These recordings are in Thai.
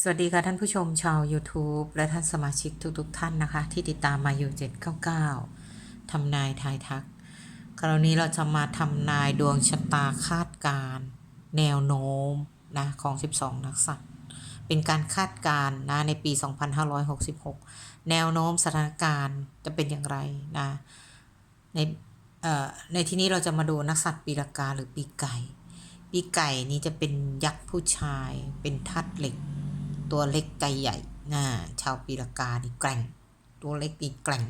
สวัสดีค่ะท่านผู้ชมชาว YouTube และท่านสมาชิกทุกๆทท่านนะคะ ที่ติดตามมาอยู่ 799 ทำนายทายทัก คราวนี้เราจะมาทำนายดวงชะตาคาดการณ์แนวโน้มนะของ 12 นักสัตว์ เป็นการคาดการณ์นะในปี 2566 แนวโน้มสถานการณ์จะเป็นอย่างไรนะในเอ่อในที่นี้เราจะมาดูนักสัตว์ปีละกาหรือปีไก่ ปีไก่นี้จะเป็นยักษ์ผู้ชายเป็นธาตุเหล็ก ตัวเล็กไกใหญ่นะชาวปีละกานี่แกร่ง ตัวเล็กนี่แกร่ง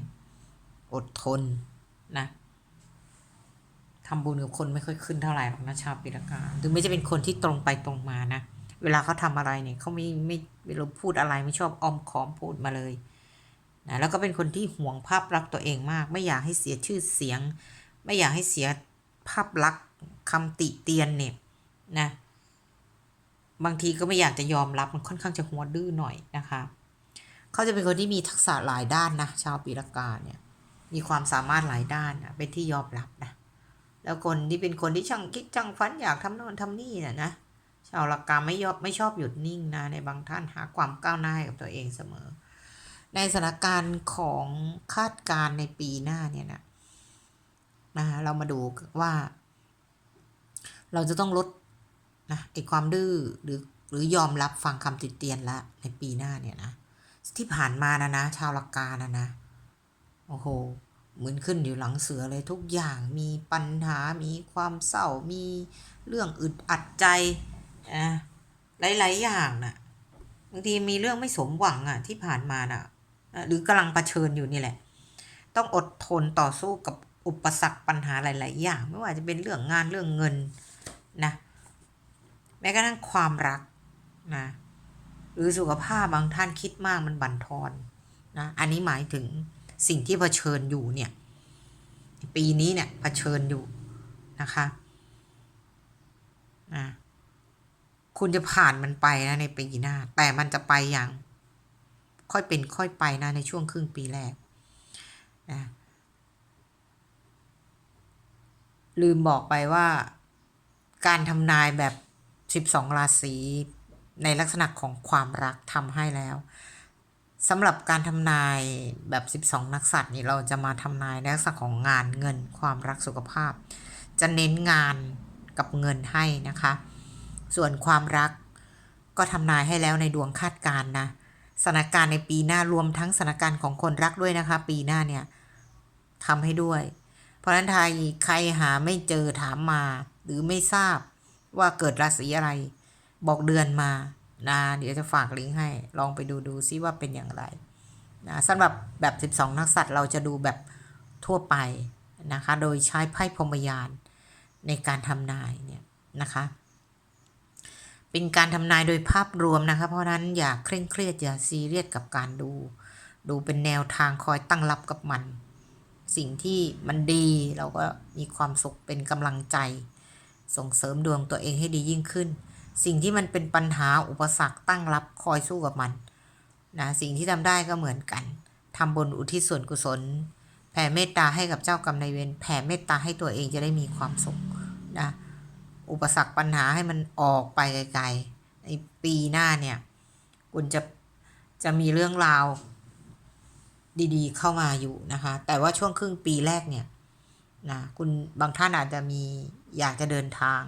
อดทนนะทำบุญกับคนไม่ค่อยขึ้นเท่าไหร่หรอกนะชาวปีละกาถึงไม่จะเป็นคนที่ตรงไปตรงมานะ เวลาเขาทำอะไรเนี่ยเขาไม่ไม่เวลาพูดอะไรไม่ชอบอ้อมค้อมพูดมาเลยนะแล้วก็เป็นคนที่ห่วงภาพลักษณ์ตัวเองมาก ไม่อยากให้เสียชื่อเสียง ไม่อยากให้เสียภาพลักษณ์คำติเตียนเนี่ยนะ บางทีก็ไม่อยากจะยอมรับมันค่อนข้างจะหัวดื้อหน่อยนะคะเขาจะเป็นคนที่มีทักษะหลายด้านนะชาวปีละกาเนี่ยมีความสามารถหลายด้านนะเป็นที่ยอมรับนะแล้วคนที่เป็นคนที่ช่างคิดช่างฝันอยากทำโน่นทำนี่น่ะนะชาวละกาไม่ยอบไม่ชอบหยุดนิ่งนะในบางท่านหาความก้าวหน้าให้กับตัวเองเสมอ ในสถานการณ์ของคาดการณ์ในปีหน้าเนี่ยนะนะเรามาดูว่า เราจะต้องลด นะไอความดื้อหรือหรือยอมรับฟังคำติเตียนละในปีหน้าเนี่ยนะ ที่ผ่านมานะนะ ชาวลักกานะนะ โอ้โห เหมือนขึ้นอยู่หลังเสือเลยทุกอย่างมีปัญหามีความเศร้ามีเรื่องอึดอัดใจนะหลาย ๆ อย่างนะ่ะบางทีมีเรื่องไม่สมหวังอะ่ะที่ผ่านมาน่ะหรือกำลังเผชิญอยู่นี่แหละ ต้องอดทนต่อสู้กับอุปสรรคปัญหาหลาย ๆ อย่าง ไม่ว่าจะเป็นเรื่องงานเรื่องเงินนะ แม้กระทั่งความรักนะหรือสุขภาพบางท่านคิดมากมันบั่นทอนนะอันนี้หมายถึงสิ่งที่เผชิญอยู่เนี่ยปีนี้เนี่ยเผชิญอยู่นะคะนะคุณจะผ่านมันไปนะในปีหน้า แต่มันจะไปอย่าง ค่อยเป็นค่อยไปนะในช่วงครึ่งปีแรกนะลืมบอกไปว่า การทำนายแบบ 12 ราศีในลักษณะของความรักทำให้แล้วสำหรับการทำนายแบบ 12 นักสัตว์นี่เราจะมาทำนายในลักษณะของงานเงินความรักสุขภาพ จะเน้นงานกับเงินให้นะคะ ส่วนความรักก็ทำนายให้แล้วในดวงคาดการณ์นะสถานการณ์ในปีหน้ารวมทั้งสถานการณ์ของคนรักด้วยนะคะ ปีหน้าเนี่ยทำให้ด้วย เพราะนั้นไทยใครหาไม่เจอถามมาหรือไม่ทราบ ว่าเกิดราศีอะไร บอกเดือนมานะเดี๋ยวจะฝากลิงก์ให้ลองไปดูดูซิว่าเป็นอย่างไรนะสำหรับแบบ 12 นักสัตว์เราจะดูแบบทั่วไปนะคะ โดยใช้ไพ่พรมยานในการทำนายเนี่ยนะคะ เป็นการทำนายโดยภาพรวมนะคะ เพราะนั้นอย่าเคร่งเครียดอย่าซีเรียสกับการดู ดูเป็นแนวทางคอยตั้งรับกับมัน สิ่งที่มันดีเราก็มีความสุขเป็นกำลังใจ ส่งเสริมดวงตัวเองให้ดียิ่งขึ้น สิ่งที่มันเป็นปัญหาอุปสรรคตั้งรับคอยสู้กับมันนะสิ่งที่ทำได้ก็เหมือนกันทำบนอุทิศส่วนกุศล แผ่เมตตาให้กับเจ้ากรรมนายเวรแผ่เมตตาให้ตัวเองจะได้มีความสุขนะอุปสรรคปัญหาให้มันออกไปไกลๆในปีหน้าเนี่ยคุณจะจะมีเรื่องราวดีๆ เข้ามาอยู่นะคะ แต่ว่าช่วงครึ่งปีแรกเนี่ย นะคุณบางท่านอาจจะมีอยากจะเดินทาง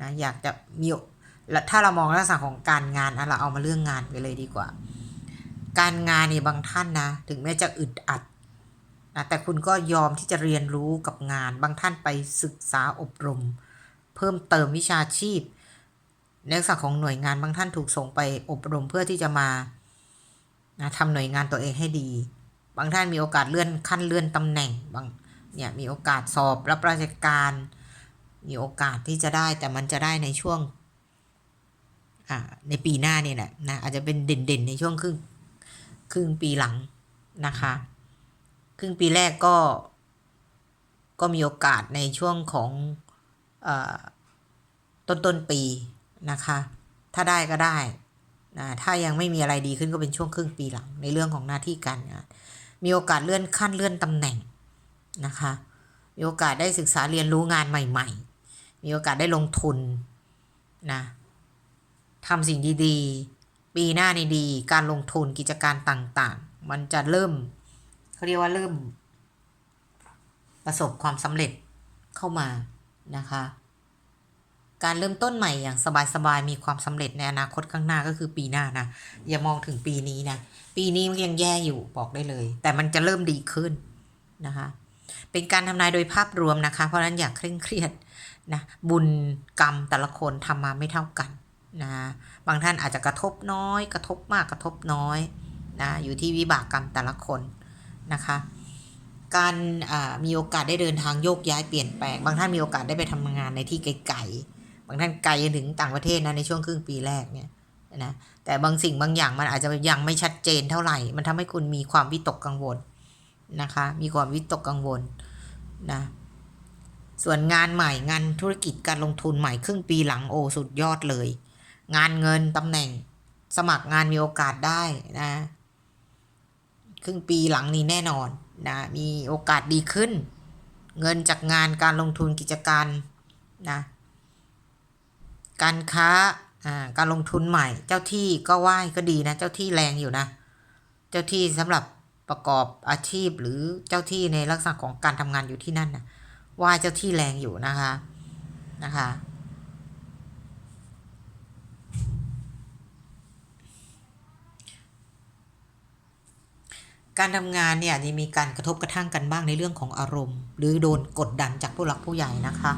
นะอยากจะมีแล้วถ้าเรามองลักษณะของการงานนะเราเอามาเรื่องงานไปเลยดีกว่า การงานนี่บางท่านนะถึงแม้จะอึดอัดนะแต่คุณก็ยอมที่จะเรียนรู้กับงาน บางท่านไปศึกษาอบรม เพิ่มเติมวิชาชีพในลักษณะของหน่วยงานบางท่านถูกส่งไปอบรมเพื่อที่จะมานะทำหน่วยงานตัวเองให้ดี บางท่านมีโอกาสเลื่อนขั้นเลื่อนตำแหน่งบาง เนี่ยมีโอกาสสอบรับราชการ มีโอกาสที่จะได้แต่มันจะได้ในช่วงในปีหน้าเนี่ยแหละนะอาจจะเป็นเด่นๆในช่วงครึ่งครึ่งปีหลังนะคะ ครึ่งปีแรกก็ ก็มีโอกาสในช่วงของอต้นต้นปีนะคะ ถ้าได้ก็ได้นะถ้ายังไม่มีอะไรดีขึ้นก็เป็นช่วงครึ่งปีหลังในเรื่องของหน้าที่การงาน มีโอกาสเลื่อนขั้นเลื่อนตำแหน่ง นะคะ มีโอกาสได้ศึกษาเรียนรู้งานใหม่ ๆ มีโอกาสได้ลงทุนนะทำสิ่งดีๆ ปีหน้านี่ดี การลงทุนกิจการต่างๆ มันจะเริ่มเขาเรียกว่าเริ่ม ประสบความสำเร็จเข้ามานะคะ การเริ่มต้นใหม่อย่างสบายๆ มีความสำเร็จในอนาคตข้างหน้าก็คือปีหน้านะ อย่ามองถึงปีนี้นะ ปีนี้มันยังแย่อยู่บอกได้เลย แต่มันจะเริ่มดีขึ้นนะคะ เป็นการทำนายโดยภาพรวมนะคะ เพราะนั้นอย่าเคร่งเครียดนะบุญกรรมแต่ละคนทำมาไม่เท่ากันนะบางท่านอาจจะกระทบน้อย กระทบมากกระทบน้อยนะอยู่ที่วิบากกรรมแต่ละคนนะคะ การมีโอกาสได้เดินทางโยกย้ายเปลี่ยนแปลง บางท่านมีโอกาสได้ไปทำงานในที่ไกลๆบางท่านไกลถึงต่างประเทศนะในช่วงครึ่งปีแรกเนี่ยนะแต่บางสิ่งบางอย่างมันอาจจะยังไม่ชัดเจนเท่าไหร่ มันทำให้คุณมีความวิตกกังวล นะคะ มีความวิตกกังวลนะส่วนงานใหม่งานธุรกิจการลงทุนใหม่ครึ่งปีหลังโอสุดยอดเลย งานเงินตำแหน่งสมัครงานมีโอกาสได้นะครึ่งปีหลังนี้แน่นอนนะมีโอกาสดีขึ้น เงินจากงานการลงทุนกิจการนะการค้าการลงทุนใหม่ เจ้าที่ก็ไหว้ก็ดีนะ เจ้าที่แรงอยู่นะ เจ้าที่สำหรับ ประกอบอาชีพหรือเจ้าที่ในลักษณะของการทำงานอยู่ที่นั่นนะไหว้เจ้าที่แรงอยู่นะคะนะคะการทำงานเนี่ยจะมีการกระทบกระทั่งกันบ้างในเรื่องของอารมณ์ หรือโดนกดดันจากผู้หลักผู้ใหญ่นะคะ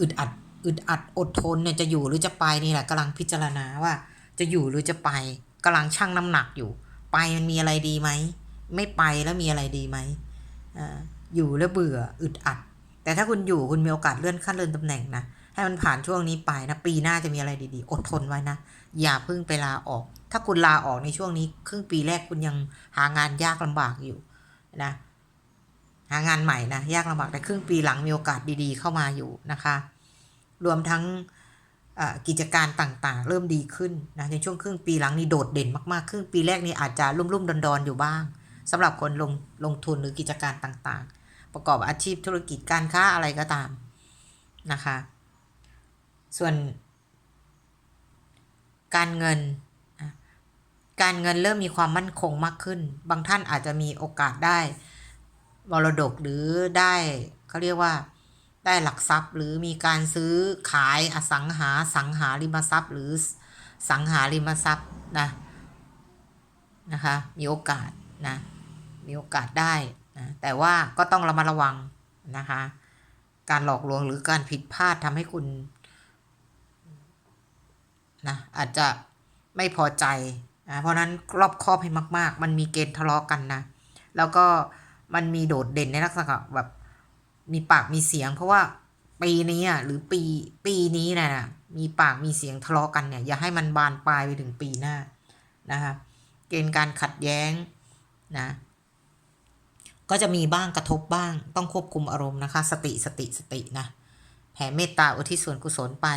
อึดอัดอึดอัดอดทนเนี่ยจะอยู่หรือจะไปนี่แหละกำลังพิจารณาว่า จะอยู่หรือจะไปกำลังชั่งน้ำหนักอยู่ ไปมันมีอะไรดีไหม ไม่ไปแล้วมีอะไรดีไหมออยู่แล้วเบื่ออึดอัด แต่ถ้าคุณอยู่คุณมีโอกาสเลื่อนขั้นเลื่อนตำแหน่งนะให้มันผ่านช่วงนี้ไปนะ ปีหน้าจะมีอะไรดีๆ อดทนไว้นะ อย่าเพิ่งไปลาออก ถ้าคุณลาออกในช่วงนี้ ครึ่งปีแรกคุณยังหางานยากลำบากอยู่นะ หางานใหม่นะยากลำบากแต่ครึ่งปีหลังมีโอกาสดีๆ เข้ามาอยู่นะคะ รวมทั้งกิจการต่างๆ เริ่มดีขึ้นนะในช่วงครึ่งปีหลังนี้โดดเด่นมากๆ ครึ่งปีแรกนี้อาจจะรุ่มๆดอนๆอยู่บ้าง สำหรับคนลงลงทุนหรือกิจการต่างๆ ประกอบอาชีพธุรกิจการค้าอะไรก็ตามนะคะ ส่วน การเงิน การเงินเริ่มมีความมั่นคงมากขึ้น บางท่านอาจจะมีโอกาสได้มรดกหรือได้เขาเรียกว่าได้หลักทรัพย์หรือมีการซื้อขายอสังหาสังหาริมทรัพย์ หรือสังหาริมทรัพย์นะนะคะมีโอกาสนะ มีโอกาสได้นะแต่ว่าก็ต้องระมัดระวังนะคะ การหลอกลวงหรือการผิดพลาดทำให้คุณนะอาจจะไม่พอใจนะเพราะนั้นรอบครอบให้มาก ๆ มันมีเกณฑ์ทะเลาะกันนะ แล้วก็มันมีโดดเด่นในลักษณะแบบมีปากมีเสียง เพราะว่าปีนี้อะหรือปีปีนี้นะมีปากมีเสียงทะเลาะกันเนี่ย อย่าให้มันบานปลายไปถึงปีหน้านะคะเกณฑ์การขัดแย้งนะ ก็จะมีบ้างกระทบบ้าง ต้องควบคุมอารมณ์นะคะ สติสติสตินะแผ่เมตตาอุทิศส่วนกุศลไป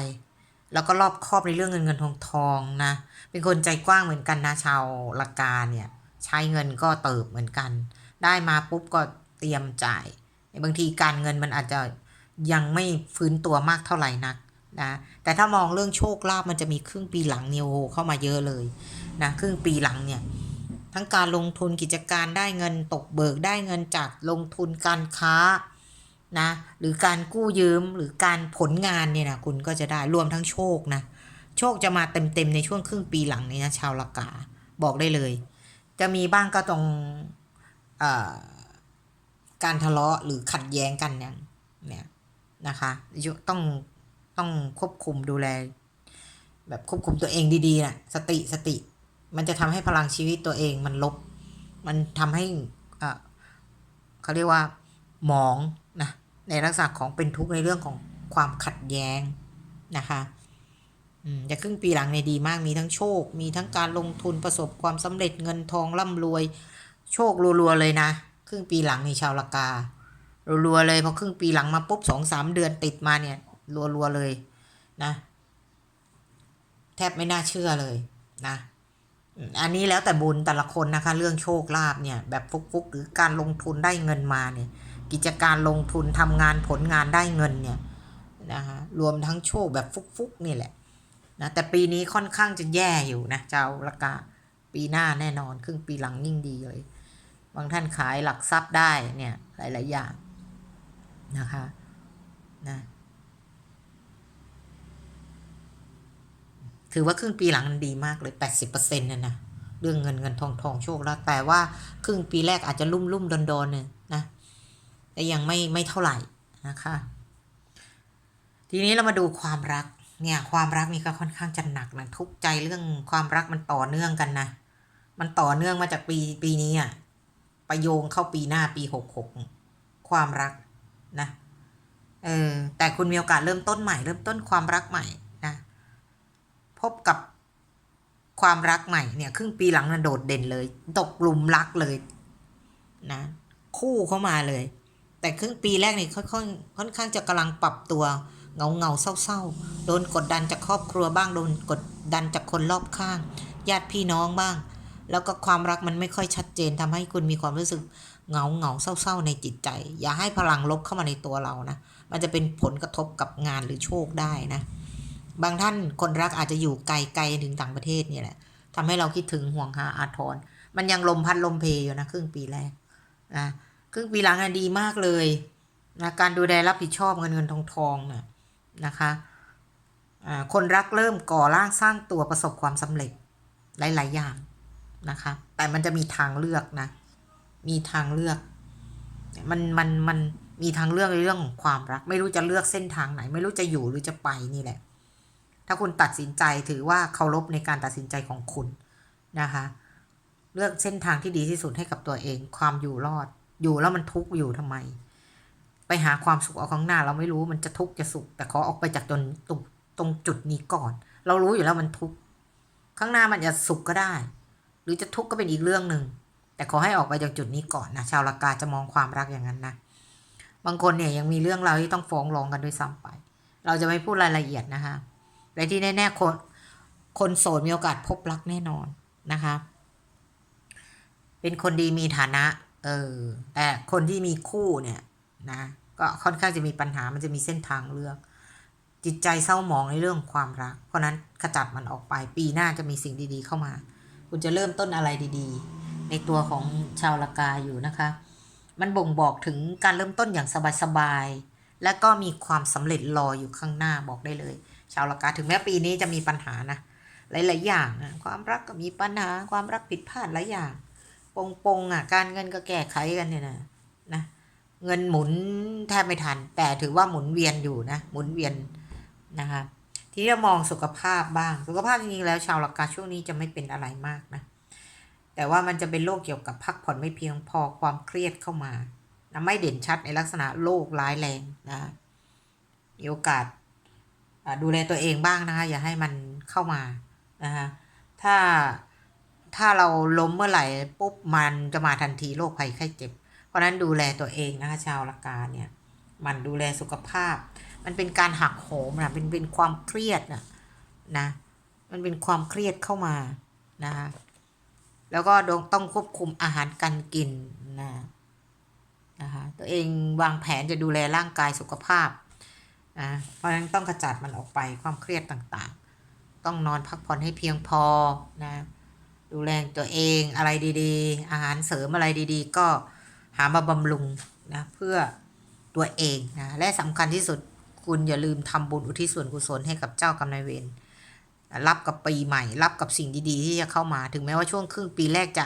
แล้วก็รอบครอบในเรื่องเงินเงินทองทองนะ เป็นคนใจกว้างเหมือนกันนะชาวละกาเนี่ย ใช้เงินก็เติบเหมือนกัน ได้มาปุ๊บก็เตรียมจ่าย บางทีการเงินมันอาจจะยังไม่ฟื้นตัวมากเท่าไหร่นักนะแต่ถ้ามองเรื่องโชคลาภมันจะมีครึ่งปีหลังเนียวเข้ามาเยอะเลยนะครึ่งปีหลังเนี่ย ทั้งการลงทุนกิจการได้เงินตกเบิกได้เงินจากลงทุนการค้านะหรือการกู้ยืมหรือการผลงานเนี่ยนะคุณก็จะได้รวมทั้งโชคนะโชคจะมาเต็มๆในช่วงครึ่งปีหลังนี้นะชาวละกาบอกได้เลย จะมีบ้างก็ตรงการทะเลาะหรือขัดแย้งกันเนี่ยเนี่ยนะคะต้องต้องควบคุมดูแล แบบควบคุมตัวเองดีๆนะสติสติ มันจะทำให้พลังชีวิตตัวเองมันลบ มันทำให้เขาเรียกว่าหมองนะในลักษณะของเป็นทุกข์ในเรื่องของความขัดแย้งนะคะจะครึ่งปีหลังในดีมากมีทั้งโชค มีทั้งการลงทุนประสบความสำเร็จเงินทองร่ำรวย โชครัวๆเลยนะ ครึ่งปีหลังนี่ชาวละกา รัวๆเลยพอครึ่งปีหลังมาปุ๊บสองสามเดือนติดมาเนี่ย รัวๆเลยนะ แทบไม่น่าเชื่อเลยนะ อันนี้แล้วแต่บุญแต่ละคนนะคะ เรื่องโชคลาภเนี่ย แบบฟุกๆหรือการลงทุนได้เงินมาเนี่ย กิจการลงทุนทำงานผลงานได้เงินเนี่ยนะคะรวมทั้งโชคแบบฟุกๆนี่แหละนะแต่ปีนี้ค่อนข้างจะแย่อยู่นะเจ้าละกาปีหน้าแน่นอน ครึ่งปีหลังยิ่งดีเลย บางท่านขายหลักทรัพย์ได้เนี่ยหลาย ๆ อย่างนะคะนะ ถือว่าครึ่งปีหลังมันดีมากเลย 80%น่ะนะเรื่องเงินเงินทองทองโชคแล้วแต่ว่าครึ่งปีแรกอาจจะลุ่มลุ่มดอนดอนเนี่ยนะแต่ยังไม่ไม่เท่าไหร่นะคะ ทีนี้เรามาดูความรักเนี่ยความรักนี่ก็ค่อนข้างจะหนักนะทุกใจเรื่องความรักมันต่อเนื่องกันนะมันต่อเนื่องมาจากปีปีนี้อะประโยงเข้าปีหน้าปีหกหกความรักนะเออแต่คุณมีโอกาสเริ่มต้นใหม่เริ่มต้นความรักใหม่ พบกับความรักใหม่เนี่ย ครึ่งปีหลังน่ะโดดเด่นเลย ตกกลุ่มรักเลยนะ คู่เข้ามาเลย แต่ครึ่งปีแรกนี่ค่อนๆค่อนข้างจะกำลังปรับตัวเงาเงาเศร้าๆโดนกดดันจากครอบครัวบ้างโดนกดดันจากคนรอบข้าง ญาติพี่น้องบ้าง แล้วก็ความรักมันไม่ค่อยชัดเจนทำให้คุณมีความรู้สึกเงาเงาเศร้าๆในจิตใจ อย่าให้พลังลบเข้ามาในตัวเรานะมันจะเป็นผลกระทบกับงานหรือโชคได้นะ บางท่านคนรักอาจจะอยู่ไกลๆถึงต่างประเทศนี่แหละทำให้เราคิดถึงห่วงหาอาทรมันยังลมพัดลมเพอยู่นะครึ่งปีแรกนะครึ่งปีหลังอะดีมากเลยนะการดูแลรับผิดชอบเงินเงินทองทองเนี่ยนะคะคนรักเริ่มก่อร่างสร้างตัวประสบความสำเร็จหลาย ๆ อย่างนะคะ แต่มันจะมีทางเลือกนะ มีทางเลือก มันมันมันมีทางเลือกในเรื่องของความรัก ไม่รู้จะเลือกเส้นทางไหน ไม่รู้จะอยู่หรือจะไปนี่แหละ ถ้าคุณตัดสินใจถือว่าเคารพในการตัดสินใจของคุณนะคะ เลือกเส้นทางที่ดีที่สุดให้กับตัวเอง ความอยู่รอด อยู่แล้วมันทุกข์อยู่ทำไม ไปหาความสุขเอาข้างหน้า เราไม่รู้มันจะทุกข์จะสุข แต่ขอออกไปจากตรงตรงตรงจุดนี้ก่อน เรารู้อยู่แล้วมันทุกข์ข้างหน้ามันจะสุขก็ได้ หรือจะทุกข์ก็เป็นอีกเรื่องหนึ่งแต่ขอให้ออกไปจากจุดนี้ก่อนนะชาวละกาจะมองความรักอย่างนั้นนะบางคนเนี่ยยังมีเรื่องราวที่ต้องฟ้องร้องกันด้วยซ้ำไป เราจะไม่พูดรายละเอียดนะคะ แต่ที่แน่ๆคนคนโสดมีโอกาสพบรักแน่นอนนะคะ เป็นคนดีมีฐานะ เออ แต่คนที่มีคู่เนี่ยนะ ก็ค่อนข้างจะมีปัญหา มันจะมีเส้นทางเลือก จิตใจเศร้าหมองในเรื่องความรัก เพราะนั้นขจัดมันออกไป ปีหน้าจะมีสิ่งดีๆเข้ามา คุณจะเริ่มต้นอะไรดีๆ ในตัวของชาวละกาอยู่นะคะ มันบ่งบอกถึงการเริ่มต้นอย่างสบายๆ และก็มีความสำเร็จรออยู่ข้างหน้าบอกได้เลย ชาวละกาถึงแม้ปีนี้จะมีปัญหานะ หลาย ๆ อย่างนะความรักก็มีปัญหาความรักผิดพลาดหลายอย่าง ปงปงๆอะการเงินก็แก้ไขกันเนี่ยนะนะเงินหมุนแทบไม่ทัน แต่ถือว่าหมุนเวียนอยู่นะ หมุนเวียนนะคะทีนี้เรามองสุขภาพบ้าง สุขภาพจริงๆแล้วชาวลักกาช่วงนี้จะไม่เป็นอะไรมากนะ แต่ว่ามันจะเป็นโรคเกี่ยวกับพักผ่อนไม่เพียงพอความเครียดเข้ามานะไม่เด่นชัดในลักษณะโรคร้ายแรงนะมีโอกาส ดูแลตัวเองบ้างนะคะ อย่าให้มันเข้ามานะคะถ้าถ้าเราล้มเมื่อไหร่ปุ๊บมันจะมาทันทีโรคภัยไข้เจ็บ เพราะนั้นดูแลตัวเองนะคะ ชาวละกาเนี่ยมันดูแลสุขภาพ มันเป็นการหักโหมนะเป็นเป็นความเครียดนะนะ มันเป็นความเครียดเข้ามานะคะแล้วก็ต้องควบคุมอาหารการกินนะนะคะตัวเองวางแผนจะดูแลร่างกายสุขภาพ นะเพราะฉะนั้นต้องขจัดมันออกไปความเครียดต่างๆ ต้องนอนพักผ่อนให้เพียงพอนะดูแลตัวเองอะไรดีๆ อาหารเสริมอะไรดีๆ ก็หามาบำรุงนะเพื่อตัวเองนะและสำคัญที่สุดคุณอย่าลืมทำบุญอุทิศส่วนกุศลให้กับเจ้ากรรมนายเวรรับกับปีใหม่ รับกับสิ่งดีๆ ที่จะเข้ามาถึงแม้ว่าช่วงครึ่งปีแรกจะ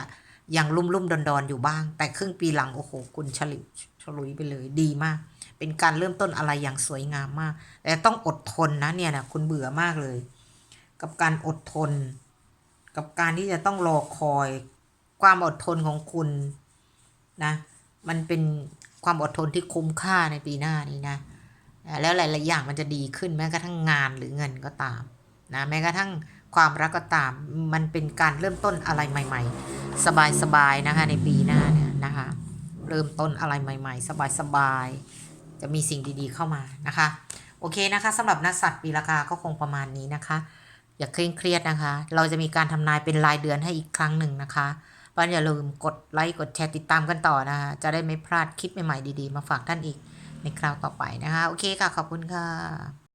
ยังลุ่มๆดอนๆอยู่บ้าง แต่ครึ่งปีหลังโอ้โหคุณฉลิฉลุยไปเลยดีมาก เป็นการเริ่มต้นอะไรอย่างสวยงามมาก แต่ต้องอดทนนะเนี่ยนะคุณเบื่อมากเลย กับการอดทน กับการที่จะต้องรอคอย ความอดทนของคุณนะ มันเป็นความอดทนที่คุ้มค่าในปีหน้านี้นะ แล้วหลายๆอย่างมันจะดีขึ้นแม้กระทั่งงานหรือเงินก็ตามนะแม้กระทั่งความรักก็ตาม มันเป็นการเริ่มต้นอะไรใหม่ ๆ สบายๆนะคะในปีหน้าเนี่ยนะคะ เริ่มต้นอะไรใหม่ ๆ สบายๆ จะมีสิ่งดีๆเข้ามานะคะ โอเคนะคะสำหรับนักสัตว์ปีละกาก็คงประมาณนี้นะคะ อย่าเคร่งเครียดนะคะ เราจะมีการทำนายเป็นรายเดือนให้อีกครั้งหนึ่งนะคะเพราะฉะนั้นอย่าลืมกดไลค์กดแชร์ติดตามกันต่อนะคะ จะได้ไม่พลาดคลิปใหม่ๆดีๆ มาฝากท่านอีกในคราวต่อไปนะคะ โอเคค่ะขอบคุณค่ะ